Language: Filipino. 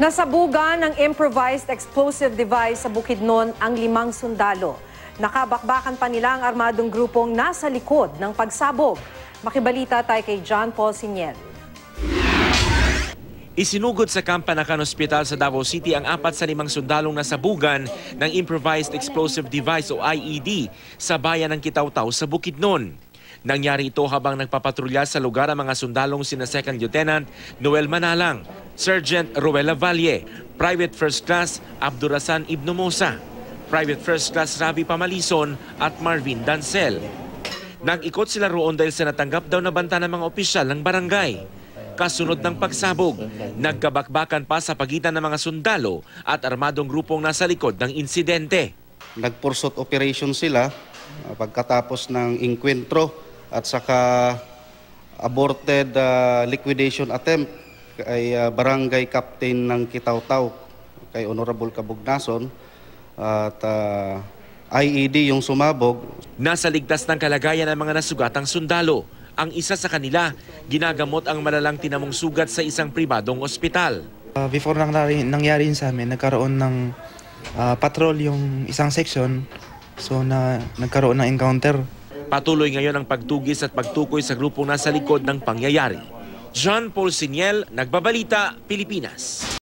Nasabugan ng improvised explosive device sa Bukidnon ang limang sundalo. Nakabakbakan pa nila ang armadong grupong nasa likod ng pagsabog. Makibalita tayo kay John Paul Siniel. Isinugod sa Kampanakan Hospital sa Davao City ang apat sa limang sundalong nasabugan ng Improvised Explosive Device o IED sa bayan ng Kitawtaw sa Bukidnon. Nangyari ito habang nagpapatrolya sa lugar ang mga sundalong sina Second Lieutenant Noel Manalang, Sergeant Ruela Valle, Private First Class Abdurasan Ibn Mosa, Private First Class Ravi Pamalison at Marvin Dancel. Nag-ikot sila roon dahil sa natanggap daw na banta ng mga opisyal ng barangay. Kasunod ng pagsabog, nagkabakbakan pa sa pagitan ng mga sundalo at armadong grupong nasa likod ng insidente. Nagpursot operation sila uh, pagkatapos ng inkwentro at saka aborted uh, liquidation attempt kay uh, barangay captain ng Kitawtaw kay Honorable Kabugnason at uh, IED yung sumabog Nasa ligtas ng kalagayan ng mga nasugatang sundalo. Ang isa sa kanila, ginagamot ang malalang tinamong sugat sa isang pribadong ospital. Uh, before nangyari, nangyari yun sa amin, nagkaroon ng uh, patrol yung isang section. So na nagkaroon ng encounter. Patuloy ngayon ang pagtugis at pagtukoy sa grupong nasa likod ng pangyayari. John Paul Siniel, Nagbabalita, Pilipinas.